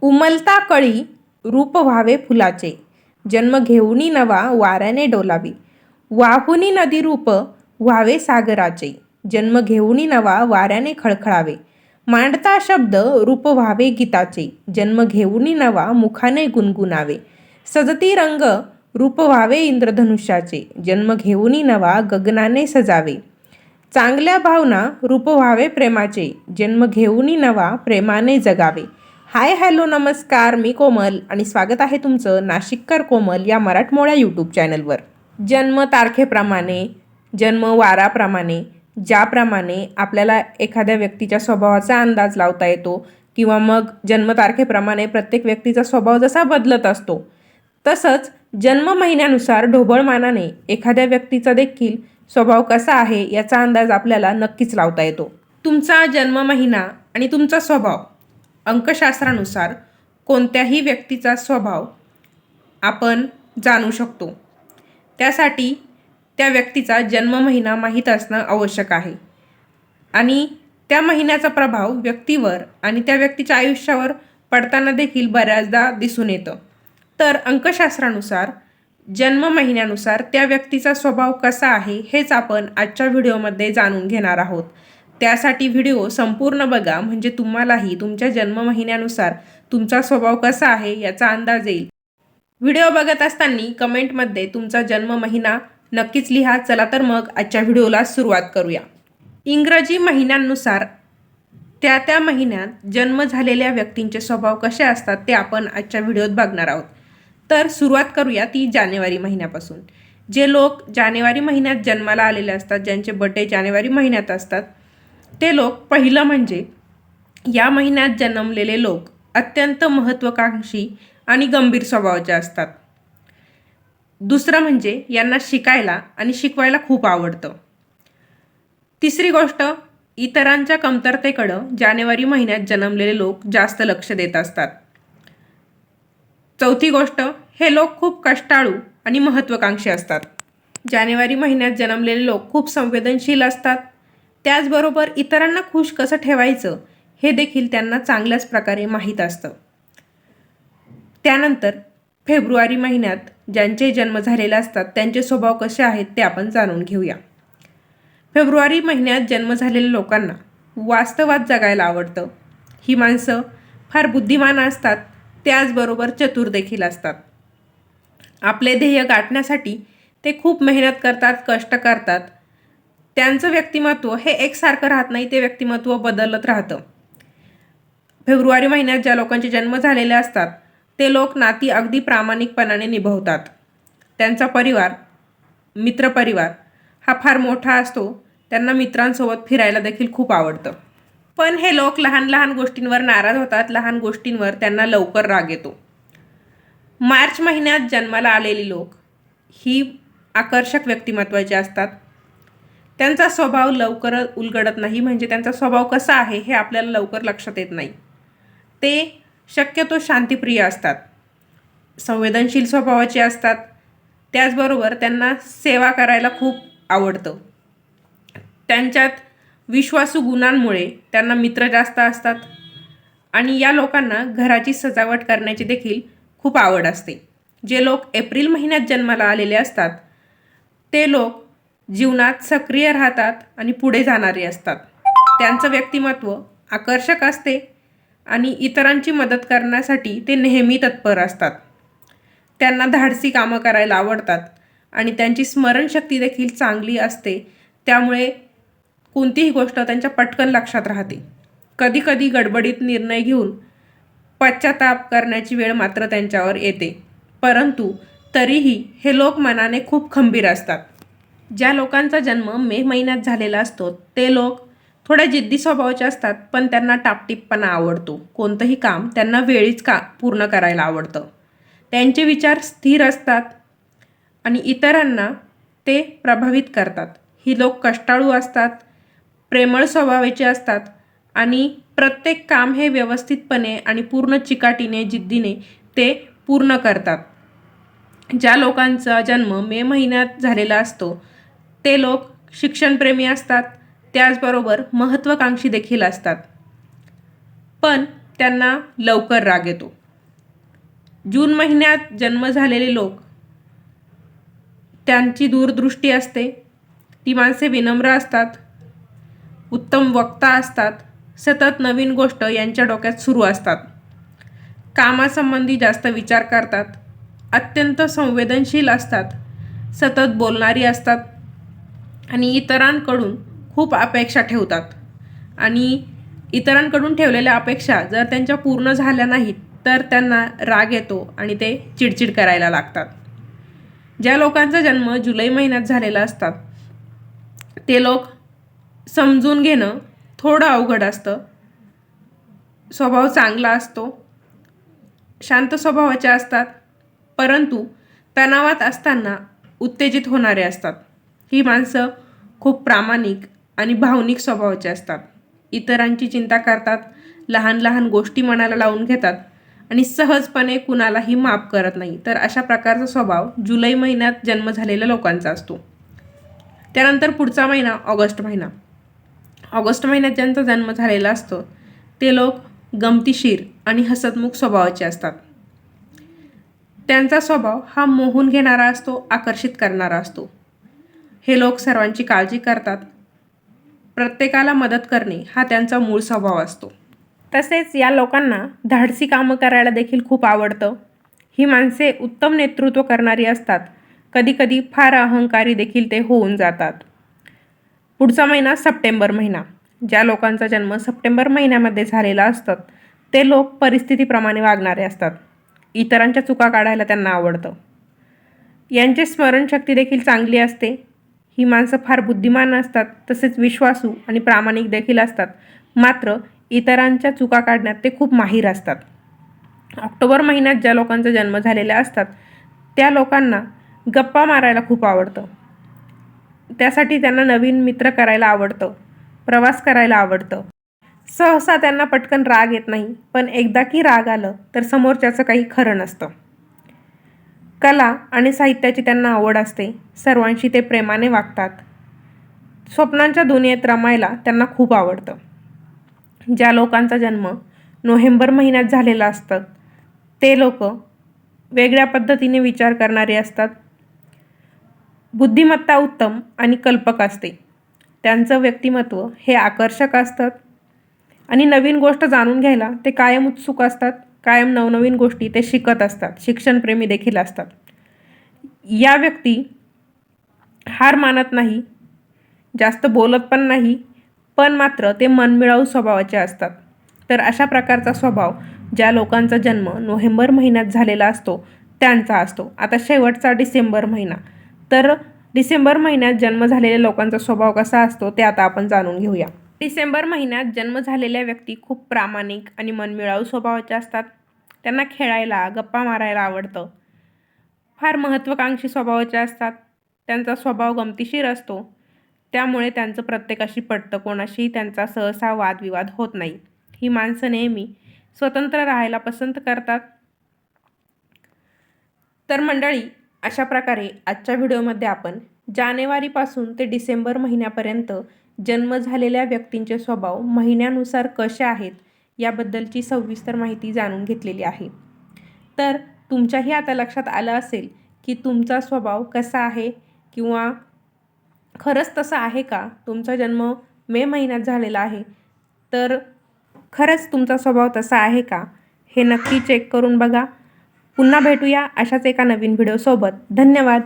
उमलता कळी रूप व्हावे फुलाचे. जन्म घेऊनी नवा वाऱ्याने डोलावी. वाहुनी नदी रूप व्हावे सागराचे. जन्म घेऊनी नवा वाऱ्याने खळखळावे. मांडता शब्द रूप व्हावे गीताचे. जन्म घेऊनी नवा मुखाने गुणगुणावे. सजती रंग रूप व्हावे इंद्रधनुष्याचे. जन्म घेऊनी नवा गगनाने सजावे. चांगल्या भावना रूप व्हावे प्रेमाचे. जन्म घेऊनी नवा प्रेमाने जगावे. हाय हॅलो नमस्कार मी कोमल आणि स्वागत आहे तुमचं नाशिककर कोमल या मराठमोळ्या यूट्यूब चॅनलवर. जन्म तारखेप्रमाणे जन्म वाराप्रमाणे ज्याप्रमाणे आपल्याला एखाद्या व्यक्तीच्या स्वभावाचा अंदाज लावता येतो किंवा मग जन्मतारखेप्रमाणे प्रत्येक व्यक्तीचा स्वभाव जसा बदलत असतो तसंच जन्म महिन्यानुसार ढोबळमानाने एखाद्या व्यक्तीचा देखील स्वभाव कसा आहे याचा अंदाज आपल्याला नक्कीच लावता येतो. तुमचा जन्म महिना आणि तुमचा स्वभाव अंकशास्त्रानुसार कोणत्याही व्यक्तीचा स्वभाव आपण जाणू शकतो. त्यासाठी त्या व्यक्तीचा जन्म महिना माहीत असणं आवश्यक आहे. आणि त्या महिन्याचा प्रभाव व्यक्तीवर आणि त्या व्यक्तीच्या आयुष्यावर पडताना देखील बऱ्याचदा दिसून येतं. तर अंकशास्त्रानुसार जन्म महिन्यानुसार त्या व्यक्तीचा स्वभाव कसा आहे हेच आपण आजच्या व्हिडिओमध्ये जाणून घेणार आहोत. त्यासाठी व्हिडिओ संपूर्ण बघा. म्हणजे तुम्हालाही तुमच्या जन्म महिन्यानुसार तुमचा स्वभाव कसा आहे याचा अंदाज येईल. व्हिडिओ बघत असताना कमेंटमध्ये तुमचा जन्म महिना नक्कीच लिहा. चला तर मग आजच्या व्हिडिओला सुरुवात करूया. इंग्रजी महिन्यांनुसार त्या त्या महिन्यात जन्म झालेल्या व्यक्तींचे स्वभाव कसे असतात ते आपण आजच्या व्हिडिओत बघणार आहोत. तर सुरुवात करूया ती जानेवारी महिन्यापासून. जे लोक जानेवारी महिन्यात जन्माला आलेले असतात ज्यांचे बड्डे जानेवारी महिन्यात असतात ते लोक पहिलं म्हणजे या महिन्यात जन्मलेले लोक अत्यंत महत्त्वाकांक्षी आणि गंभीर स्वभावाचे असतात. दुसरं म्हणजे यांना शिकायला आणि शिकवायला खूप आवडतं. तिसरी गोष्ट इतरांच्या कमतरतेकडं जानेवारी महिन्यात जन्मलेले लोक जास्त लक्ष देत असतात. चौथी गोष्ट हे लोक खूप कष्टाळू आणि महत्त्वाकांक्षी असतात. जानेवारी महिन्यात जन्मलेले लोक खूप संवेदनशील असतात त्याचबरोबर इतरांना खुश कसं ठेवायचं हे देखील त्यांना चांगल्याच प्रकारे माहीत असतं. त्यानंतर फेब्रुवारी महिन्यात ज्यांचे जन्म झालेले असतात त्यांचे स्वभाव कसे आहेत ते आपण जाणून घेऊया. फेब्रुवारी महिन्यात जन्म झालेल्या लोकांना वास्तवात जगायला आवडतं. ही माणसं फार बुद्धिमान असतात त्याचबरोबर चतुर देखील असतात. आपले ध्येय गाठण्यासाठी ते खूप मेहनत करतात कष्ट करतात त्यांचं व्यक्तिमत्व हे एकसारखं राहत नाही ते व्यक्तिमत्व बदलत राहतं. फेब्रुवारी महिन्यात ज्या लोकांचे जन्म झालेले असतात ते लोक नाती अगदी प्रामाणिकपणाने निभवतात. त्यांचा परिवार मित्रपरिवार हा फार मोठा असतो त्यांना मित्रांसोबत फिरायला देखील खूप आवडतं. पण हे लोक लहान लहान गोष्टींवर नाराज होतात लहान गोष्टींवर त्यांना लवकर राग येतो. मार्च महिन्यात जन्माला आलेली लोक ही आकर्षक व्यक्तिमत्वाचे असतात. त्यांचा स्वभाव लवकर उलगडत नाही म्हणजे त्यांचा स्वभाव कसा आहे हे आपल्याला लवकर लक्षात येत नाही. ते शक्यतो शांतिप्रिय असतात. संवेदनशील स्वभावाचे असतात. त्याचबरोबर त्यांना सेवा करायला खूप आवडतं. त्यांच्यात विश्वासू गुणांमुळे त्यांना मित्र जास्त असतात आणि या लोकांना घराची सजावट करण्याची देखील खूप आवड असते. जे लोक एप्रिल महिन्यात जन्माला आलेले असतात ते लोक जीवनात सक्रिय राहतात आणि पुढे जाणारे असतात. त्यांचं व्यक्तिमत्व आकर्षक असते आणि इतरांची मदत करण्यासाठी ते नेहमी तत्पर असतात. त्यांना धाडसी कामं करायला आवडतात आणि त्यांची स्मरणशक्ती देखील चांगली असते. त्यामुळे कोणतीही गोष्ट त्यांच्या पटकन लक्षात राहते. कधीकधी गडबडीत निर्णय घेऊन पश्चाताप करण्याची वेळ मात्र त्यांच्यावर येते. परंतु तरीही हे लोक मनाने खूप खंबीर असतात. ज्या लोकांचा जन्म मे महिन्यात झालेला असतो ते लोक थोड्या जिद्दी स्वभावाचे असतात पण त्यांना टापटीपपणा आवडतो. कोणतंही काम त्यांना वेळीच का पूर्ण करायला आवडतं. त्यांचे विचार स्थिर असतात आणि इतरांना ते प्रभावित करतात. ही लोक कष्टाळू असतात प्रेमळ स्वभावाचे असतात आणि प्रत्येक काम हे व्यवस्थितपणे आणि पूर्ण चिकाटीने जिद्दीने ते पूर्ण करतात. ज्या लोकांचा जन्म मे महिन्यात झालेला असतो ते लोक शिक्षणप्रेमी असतात त्याचबरोबर महत्त्वाकांक्षी देखील असतात. पण त्यांना लवकर राग येतो. जून महिन्यात जन्म झालेले लोक त्यांची दूरदृष्टी असते. ती माणसे विनम्र असतात उत्तम वक्ता असतात सतत नवीन गोष्ट यांच्या डोक्यात सुरू असतात. कामासंबंधी जास्त विचार करतात अत्यंत संवेदनशील असतात सतत बोलणारी असतात आणि इतरांकडून खूप अपेक्षा ठेवतात. आणि इतरांकडून ठेवलेल्या अपेक्षा जर त्यांच्या पूर्ण झाल्या नाहीत तर त्यांना राग येतो आणि ते चिडचिड करायला लागतात. ज्या लोकांचा जन्म जुलै महिन्यात झालेला असतात ते लोक समजून घेणं थोडं अवघड असतं. स्वभाव चांगला असतो शांत स्वभावाचे असतात परंतु तणावात असताना उत्तेजित होणारे असतात. ही माणसं खूप प्रामाणिक आणि भावनिक स्वभावाचे असतात. इतरांची चिंता करतात लहान लहान गोष्टी मनाला लावून घेतात आणि सहजपणे कुणालाही माफ करत नाही. तर अशा प्रकारचा स्वभाव जुलै महिन्यात जन्म झालेल्या लोकांचा असतो. त्यानंतर पुढचा महिना ऑगस्ट महिना. ऑगस्ट महिन्यात ज्यांचा जन्म झालेला असतो ते लोक गमतीशीर आणि हसतमुख स्वभावाचे असतात. त्यांचा स्वभाव हा मोहून घेणारा असतो आकर्षित करणारा असतो. हे लोक सर्वांची काळजी करतात. प्रत्येकाला मदत करणे हा त्यांचा मूळ स्वभाव असतो. तसेच या लोकांना धाडसी कामं करायला देखील खूप आवडतं. ही माणसे उत्तम नेतृत्व करणारी असतात. कधीकधी फार अहंकारी देखील ते होऊन जातात. पुढचा महिना सप्टेंबर महिना. ज्या लोकांचा जन्म सप्टेंबर महिन्यामध्ये झालेला असतात ते लोक परिस्थितीप्रमाणे वागणारे असतात. इतरांच्या चुका काढायला त्यांना आवडतं. यांची स्मरणशक्ती देखील चांगली असते. ही माणसं फार बुद्धिमान असतात तसेच विश्वासू आणि प्रामाणिक देखील असतात. मात्र इतरांच्या चुका काढण्यात ते खूप माहीर असतात. ऑक्टोबर महिन्यात ज्या लोकांचा जन्म झालेला असतात त्या लोकांना गप्पा मारायला खूप आवडतं. त्यासाठी त्यांना नवीन मित्र करायला आवडतं प्रवास करायला आवडतं. सहसा त्यांना पटकन राग येत नाही पण एकदा की राग आलं तर समोरच्याचं काही खरं नसतं. कला आणि साहित्याची त्यांना आवड असते. सर्वांशी ते प्रेमाने वागतात. स्वप्नांच्या दुनियेत रमायला त्यांना खूप आवडतं. ज्या लोकांचा जन्म नोव्हेंबर महिन्यात झालेला असतात ते लोक वेगळ्या पद्धतीने विचार करणारे असतात. बुद्धिमत्ता उत्तम आणि कल्पक असते. त्यांचं व्यक्तिमत्व हे आकर्षक असतात आणि नवीन गोष्ट जाणून घ्यायला ते कायम उत्सुक असतात. कायम नवनवीन गोष्टी ते शिकत असतात. शिक्षणप्रेमी देखील असतात. या व्यक्ती हार मानत नाही जास्त बोलत पण नाही पण मात्र ते मनमिळाऊ स्वभावाचे असतात. तर अशा प्रकारचा स्वभाव ज्या लोकांचा जन्म नोव्हेंबर महिन्यात झालेला असतो त्यांचा असतो. आता शेवटचा डिसेंबर महिना. तर डिसेंबर महिन्यात जन्म झालेल्या लोकांचा स्वभाव कसा असतो ते आता आपण जाणून घेऊया. डिसेंबर महिन्यात जन्म झालेल्या व्यक्ती खूप प्रामाणिक आणि मनमिळाऊ स्वभावाच्या असतात. त्यांना खेळायला गप्पा मारायला आवडतं. फार महत्त्वाकांक्षी स्वभावाच्या असतात. त्यांचा स्वभाव गमतीशीर असतो. त्यामुळे त्यांचं प्रत्येकाशी पटतं. कोणाशीही त्यांचा सहसा वादविवाद होत नाही. ही माणसं नेहमी स्वतंत्र राहायला पसंत करतात. तर मंडळी अशा प्रकारे आजच्या व्हिडिओमध्ये आपण जानेवारीपासून ते डिसेंबर महिन्यापर्यंत जन्म झालेल्या व्यक्तींचे स्वभाव महिन्यानुसार कसे आहेत याबद्दलची सविस्तर माहिती जाणून घेतलेली आहे. तर तुमच्याही आता लक्षात आलं असेल की तुमचा स्वभाव कसा आहे किंवा खरंच तसा आहे का? तुमचा जन्म मे महिन्यात झालेला आहे. तर खरंच तुमचा स्वभाव तसा आहे का? हे नक्की चेक करून बघा. पुन्हा भेटूया अशाच एका नवीन व्हिडिओसोबत धन्यवाद.